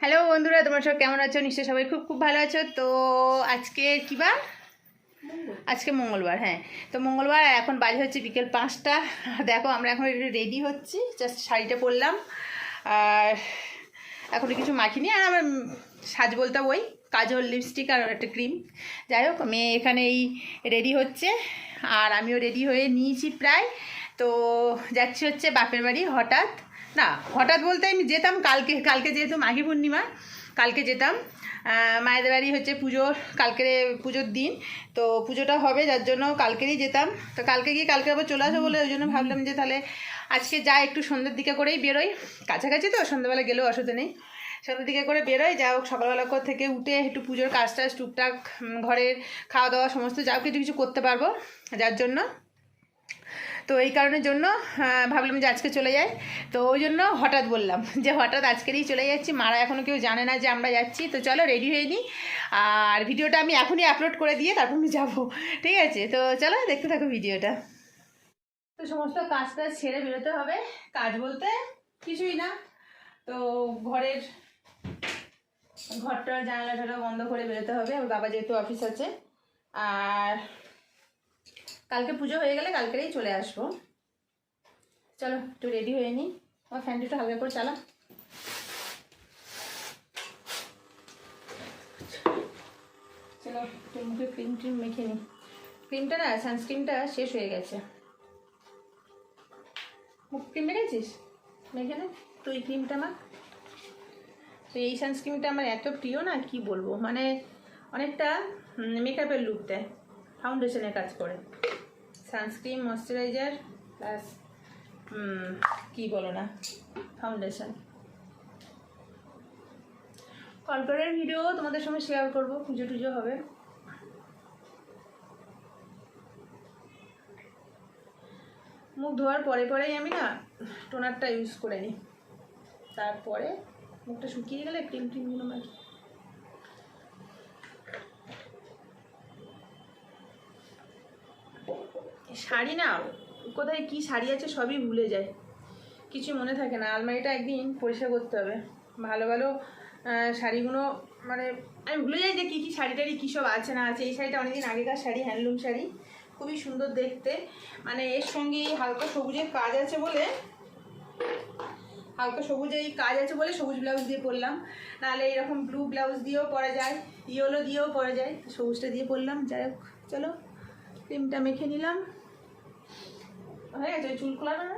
Hello বন্ধুরা, তোমরা সব কেমন আছো? নিশ্চয়ই সবাই খুব খুব ভালো আছো। তো আজকে কী বার? আজকে মঙ্গলবার হ্যাঁ। তো মঙ্গলবার, এখন বাজে হচ্ছে বিকেল পাঁচটা। দেখো, আমরা এখন রেডি হচ্ছি। জাস্ট শাড়িটা পরলাম। আর এখন কিছু মাখিনি। আর আমার সাজ বলতে ওই কাজল লিপস্টিক আর একটা ক্রিম যাই হোক, মেয়ে এখানে এই রেডি হচ্ছে। আর আমিও রেডি হয়ে নিয়েছি প্রায়। তো যাচ্ছি হচ্ছে বাপের বাড়ি হঠাৎ। না, হঠাৎ বলতে আমি যেতাম, কালকে কালকে যেহেতু মাঘী পূর্ণিমা, কালকে যেতাম। মায়েদের বাড়ি হচ্ছে পুজো, কালকের পুজোর দিন। তো পুজোটা হবে, যার জন্য কালকেরই যেতাম। তো কালকে গিয়ে কালকে আবার চলে আসব বলে ওই জন্য ভাবলাম যে তাহলে আজকে যা একটু সন্ধ্যের দিকে করেই বেরোই। কাছাকাছি তো, সন্ধ্যাবেলা গেলেও অসুবিধা নেই। সন্ধ্যের দিকে করে বেরোই, যা হোক সকালবেলা করে থেকে উঠে একটু পুজোর কাজ টাজ টুকটাক ঘরের খাওয়া দাওয়া সমস্ত যা কিছু কিছু করতে পারব, যার জন্য। তো এই কারণের জন্য ভাবলাম যে আজকে চলে যাই। তো ওই জন্য হঠাৎ বললাম যে হঠাৎ আজকেরই চলে যাচ্ছি। মারা এখনও কেউ জানে না যে আমরা যাচ্ছি। তো চলো রেডি হয়ে নিই। আর ভিডিওটা আমি এখনই আপলোড করে দিয়ে তারপর আমি যাব। ঠিক আছে? তো চলো দেখতে থাকো ভিডিওটা। তো সমস্ত কাজ টাজ ছেড়ে বেরোতে হবে। কাজ বলতে কিছুই না। তো ঘরের ঘরটার জানালা টালা বন্ধ করে বেরোতে হবে। ওর বাবা যেহেতু অফিস আছে। আর কালকে পুজো হয়ে গেলে কালকেরেই চলে আসব। চলো, একটু রেডি হয়ে নিই। আমার ফ্যানটা একটু হালকা করে চালা। চলো, একটু মুখে ক্রিম ট্রিম মেখে নিই। ক্রিমটা না সানস্ক্রিনটা শেষ হয়ে গেছে। মুখ ক্রিম মেখেছিস? মেখে নে। তুই ক্রিমটা মাখ তো এই সানস্ক্রিনটা আমার এত প্রিয় না, কি বলব? মানে অনেকটা মেকআপের লুক দেয়। ফাউন্ডেশনের কাজ করে। সানস্ক্রিন, ময়শ্চারাইজার প্লাস কি বলো না, ফাউন্ডেশন। কলকাতার ভিডিও তোমাদের সঙ্গে শেয়ার করব, পুজো টুজো হবে। মুখ ধোয়ার পরে পরেই আমি না টোনারটা ইউজ করে নিই। তারপরে মুখটা শুকিয়ে গেলে ক্রিম টিমগুলো মাখি। শাড়ি না, কোথায় কি শাড়ি আছে সবই ভুলে যায়। কিছু মনে থাকে না, আলমারিটা একদিন পরিষ্কার করতে হবে। ভালো ভালো শাড়িগুলো মানে আমি ভুলে যাই যে কী কী শাড়ি টাড়ি কী সব আছে না আছে। এই শাড়িটা অনেকদিন আগেকার শাড়ি, হ্যান্ডলুম শাড়ি। খুবই সুন্দর দেখতে। মানে এর সঙ্গে হালকা সবুজের কাজ আছে বলে, হালকা সবুজ এই কাজ আছে বলে সবুজ ব্লাউজ দিয়ে পরলাম। নাহলে এরকম ব্লু ব্লাউজ দিয়েও পরা যায় ইয়েলো দিয়েও পরা যায়। সবুজটা দিয়ে পরলাম, যাই হোক, চলো ক্রিমটা মেখে নিলাম। হয়ে গেছে চুল খোলা না?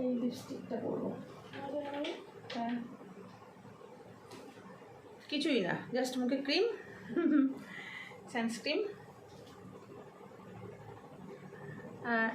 এই লিপস্টিকটা করব হ্যাঁ। কিছুই না জাস্ট মুখে ক্রিম সানস্ক্রিম আর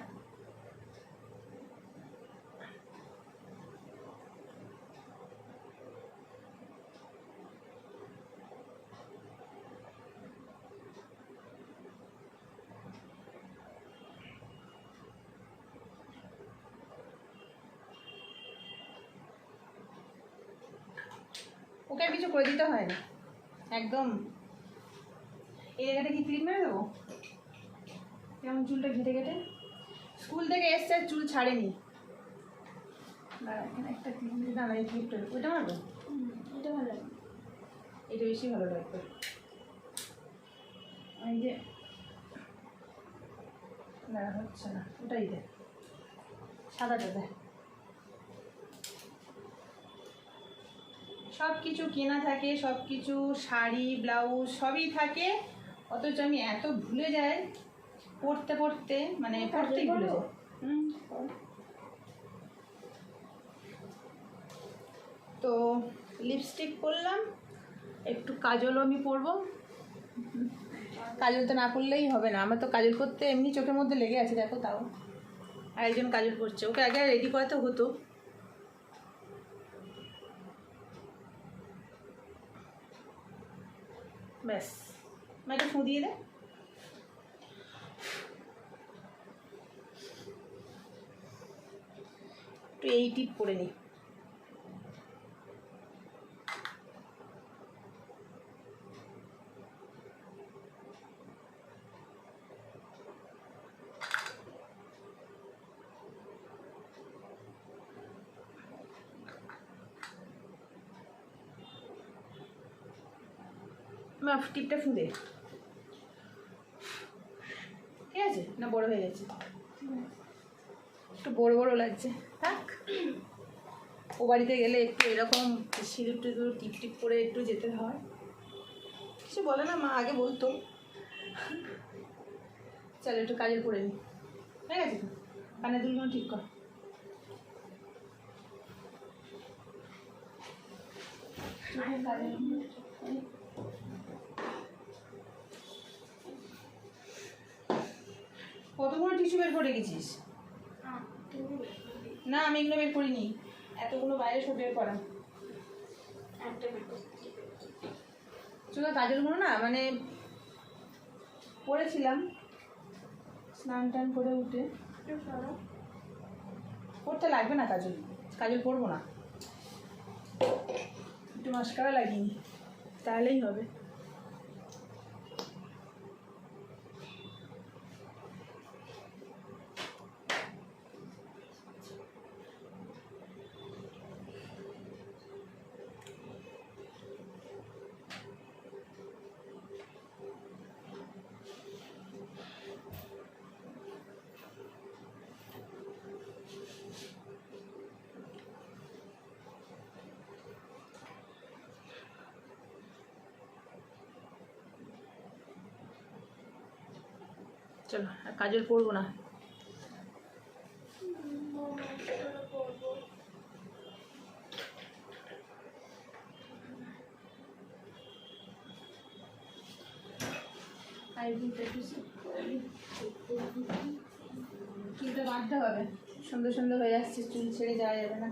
ওকে আর কিছু করে দিতে হয় না। একদম। এই জায়গাটা কি ক্লিন মেরে দেবো? যেমন চুলটা ঘেটে ঘেটে? স্কুল থেকে এসছে চুল ছাড়েনি। দাঁড়া, এখানে একটা ক্লিন দাঁড়া এই ক্লিপটা ওইটা মারবো এটা ভালো লাগে। এটা বেশি ভালো লাগবে এই যে না হচ্ছে না। ওটাই দে। সাদাটা দেয় সব কিছু কেনা থাকে সব কিছু শাড়ি ব্লাউজ সবই থাকে। অথচ আমি এত ভুলে যাই পড়তে পড়তে মানে পড়তেই ভুলে যাই। হুম তো লিপস্টিক পরলাম একটু কাজলও আমি পরবো। কাজল তো না করলেই হবে না আমার তো কাজল করতে এমনি চোখের মধ্যে লেগে আছে দেখো তাও। আর একজন কাজল করছে ওকে আগে রেডি করাতে হতো। ব্যাস। মাইটা ফু দিয়ে দে। একটু এই টিপ করে নি। টিপটা ফুঁদে। ঠিক আছে? না, বড় হয়ে গেছে। একটু বড় বড় লাগছে। থাক। ও বাড়িতে গেলে একটু এরকম সিঁদুর টিঁদুর, টিপ টিপ করে একটু যেতে হয়। কিছু বলে না, মা আগে বলতো। চল, একটু কাজের করে নি। ঠিক আছে তো? কানে দুলগুলো ঠিক কর। কতগুলো টিস্যু বের করে গেছিস না, আমি এগুলো বের করিনি। এতগুলো বাইরে সব বের করা। চলো কাজলগুলো না মানে পড়েছিলাম। স্নান টান করে উঠে। পড়তে লাগবে না কাজল। কাজল পরবো না। একটু মাস্কারা লাগিয়ে তাহলেই হবে। চলো কাজল পরবো না। কিন্তু বাঁধতে হবে। সুন্দর সুন্দর হয়ে যাচ্ছে, চুল ছেড়ে যাওয়া যাবে না।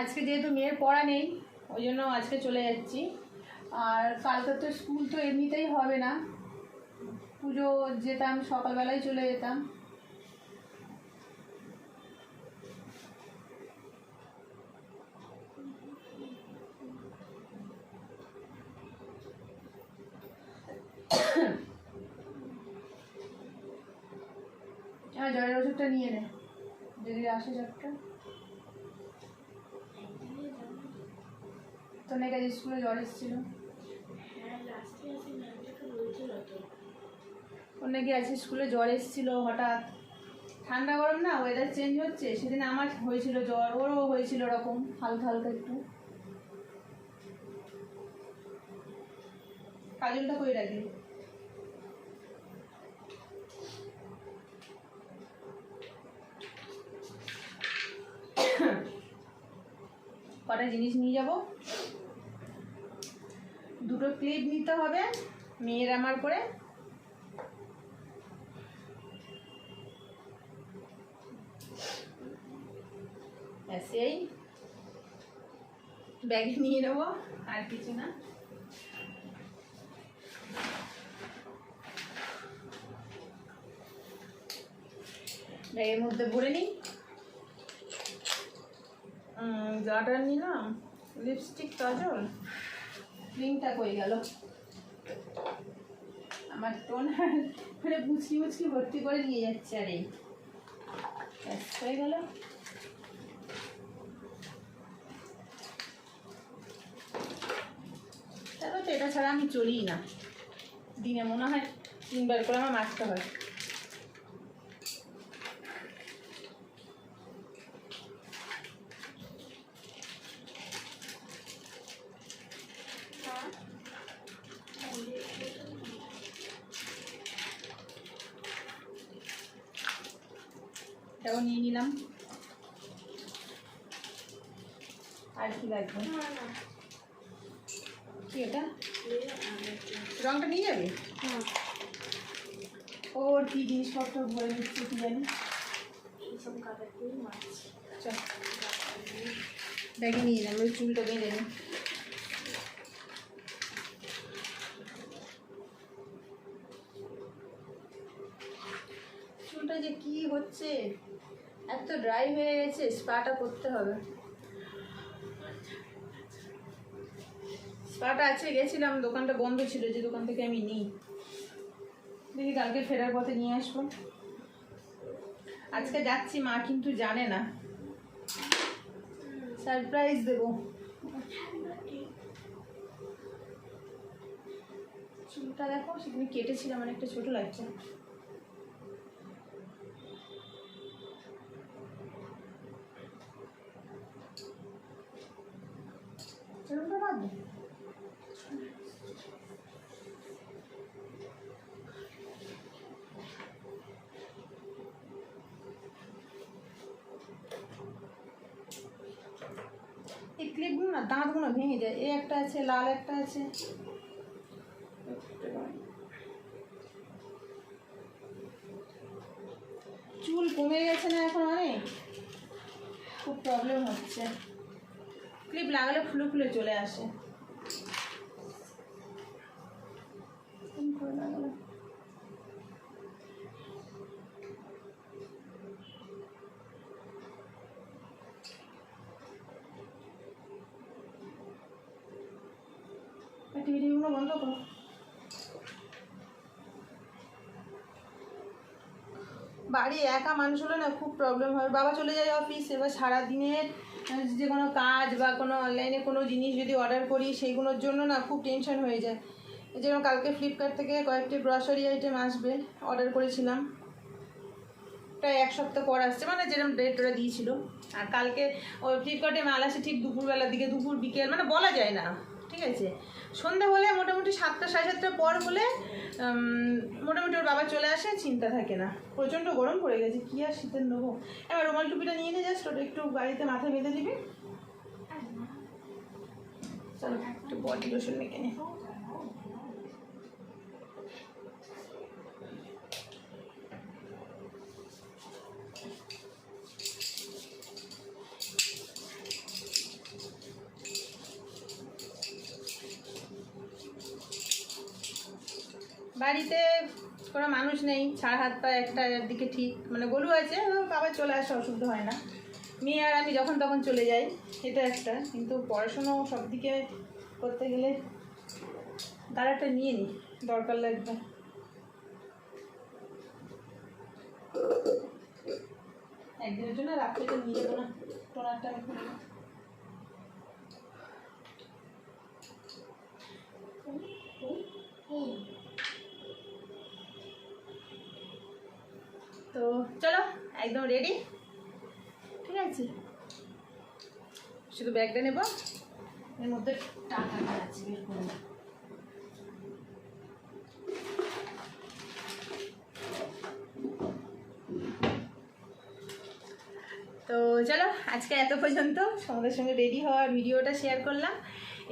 আজকে যেহেতু মেয়ের পড়া নেই, ওই জন্য আজকে চলে যাচ্ছি। আর কালকে তো স্কুল তো এমনিতেই হবে না। পুজো যেতাম, সকালবেলায় চলে যেতাম। আর জ্বরের ওষুধটা নিয়ে নে। যদি আসে জ্বরটা তো নাকি আজ স্কুলে জ্বর এসেছিল। ওর নাকি আজকে স্কুলে জ্বর এসেছিল হঠাৎ। ঠান্ডা গরম না ওয়েদার চেঞ্জ হচ্ছে, সেদিন আমার হয়েছিল জ্বর, ওরও হয়েছিল ওরকম, হালকা হালকা একটু। কাজলটা কই রাখি কটা জিনিস নিয়ে যাব? দুটো ক্লিপ নিতে হবে, মেয়ের আমার করে। সেই ব্যাগে নিয়ে নেব, আর কিছু না। ব্যাগের মধ্যে ভরে নিই। গাটার নিলাম লিপস্টিক কাজল ক্রিমটা কই গেল। আমার টোনার মানে মুচকি মুচকি ভর্তি করে নিয়ে যাচ্ছে আর এই। হয়ে গেল। তারপর তো এটা ছাড়া আমি চলিই না। দিনে মনে হয় তিনবার করে আমার মাছটা হয়। এটাও নিয়ে নিলাম। আর কি লাগবে? কি এটা? রংটা নিয়ে যাবে? ওর কি জিনিসপত্র ভরে নিচ্ছে কি জানি? ব্যাগে নিয়ে নিলাম ওই চুলটা বেঁধে নি। চুলটা যে কি হচ্ছে? এত ড্রাই হয়ে গেছে স্পাটা করতে হবে। স্পাটা আছে গেছিলাম, দোকানটা বন্ধ ছিল, যে দোকান থেকে আমি নিই। দেখি কালকে ফেরার পথে নিয়ে আসব। আজকে যাচ্ছি, মা কিন্তু জানে না। সারপ্রাইজ দেবো। চুলটা দেখো, সেখানে কেটেছিলাম, অনেকটা ছোট লাগছে। এই ক্লিপগুলো না দাঁতগুলো ভেঙে যায়। এ একটা আছে লাল একটা আছে চুল কমে গেছে না এখন অনেক খুব প্রবলেম হচ্ছে ক্লিপ লাগালে ফুলে ফুলে চলে আসে। টিভিগুলো বন্ধ করো। বাড়ি একা মানুষ হলে না খুব প্রবলেম হয়। বাবা চলে যায় অফিস এবার সারাদিনের যে কোনো কাজ বা কোনো অনলাইনে কোনো জিনিস যদি অর্ডার করি, সেইগুলোর জন্য না খুব টেনশন হয়ে যায়। জন্য কালকে ফ্লিপকার্ট থেকে কয়েকটি গ্রসারি আইটেম আসবে অর্ডার করেছিলাম। প্রায় এক সপ্তাহ পর আসছে মানে যেরকম ডেট ওরা দিয়েছিল। আর কালকে ওই ফ্লিপকার্টে মাল আসে ঠিক দুপুরবেলার দিকে, দুপুর বিকেল মানে বলা যায় না, ঠিক আছে? সন্ধ্যা হলে মোটামুটি সাতটা সাড়ে সাতটার পর হলে মোটামুটি ওর বাবা চলে আসে চিন্তা থাকে না। প্রচণ্ড গরম পড়ে গেছে কী আর শীতের নেব? এবার রুমাল টুপিটা নিয়ে নিয়ে জাস্ট ওটা একটু গাড়িতে মাথায় বেঁধে দিবি চলো একটু বডি লোশন মেখে নে। বাড়িতে কোনো মানুষ নেই ছাড় হাত পা একটা দিকে ঠিক। মানে গরু আছে, বাবা চলে আসে, অসুবিধা হয় না। মেয়ে আর আমি যখন তখন চলে যাই, এটা একটা। কিন্তু পড়াশুনো সব দিকে করতে গেলে তার একটা নিয়ে নিই দরকার লাগবে। একদিনের জন্য রাত্রিটা নিয়ে যাব না, টোনারটা আমি নেব। তো চলো একদম রেডি ঠিক আছে। শুধু ব্যাগটা নেব। এর মধ্যে টাকাটা আছে, বের করে তো চলো, আজকে এত পর্যন্ত তোমাদের সঙ্গে রেডি হওয়ার ভিডিওটা শেয়ার করলাম।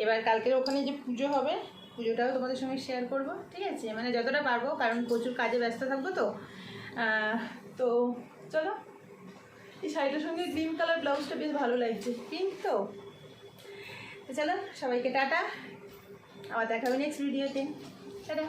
এবার কালকের ওখানে যে পুজো হবে, পুজোটাও তোমাদের সঙ্গে শেয়ার করব, ঠিক আছে? মানে যতটা পারব, কারণ প্রচুর কাজে ব্যস্ত থাকব তো। তো চলো। এই শাড়িটার সঙ্গে গ্রিন কালার ব্লাউজটা বেশ ভালো লাগছে। পিঙ্ক তো চলো, সবাইকে টাটা। আবার দেখাবে নেক্সট ভিডিওতে টাটা।